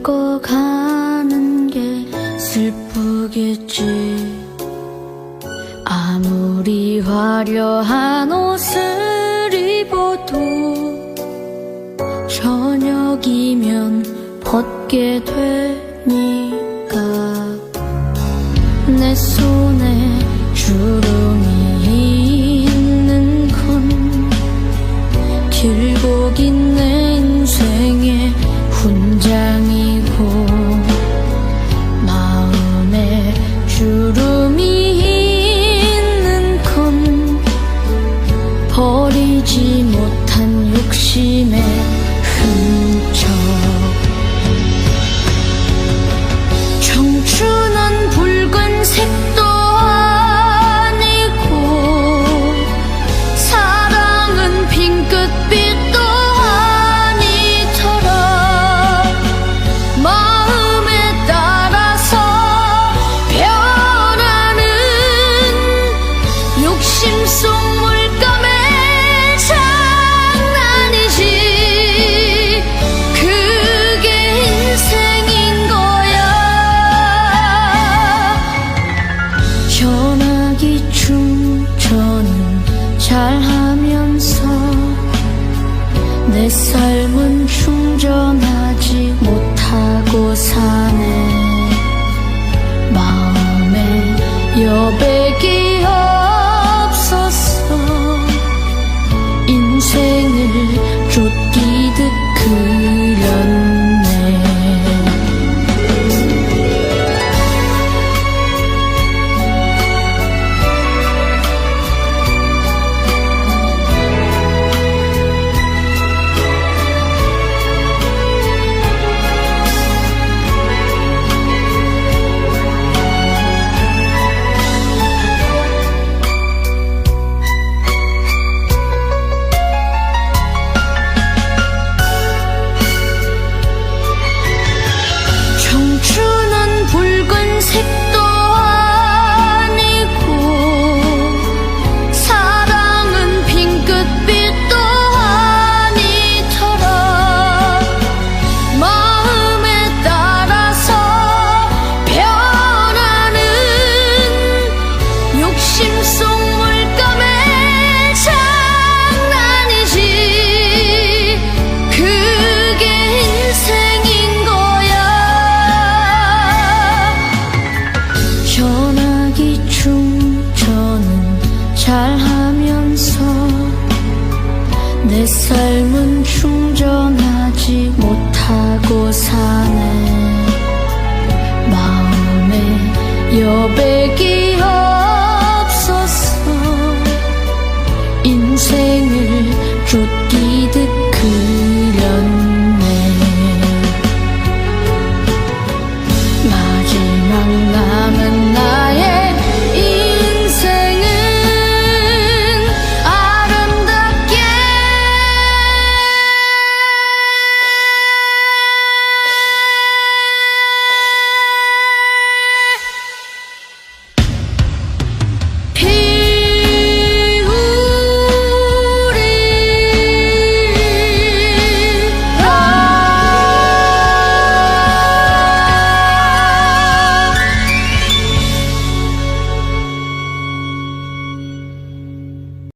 들고 가는 게 슬프겠지. 아무리 화려한 옷을 입어도 저녁이면 벗게 되니까. 내 손에 주름 못한 욕심에 훔쳐 삶은 충전하지 못하고 사 내 삶은 충전하지 못하고 사네. 마음의 여백이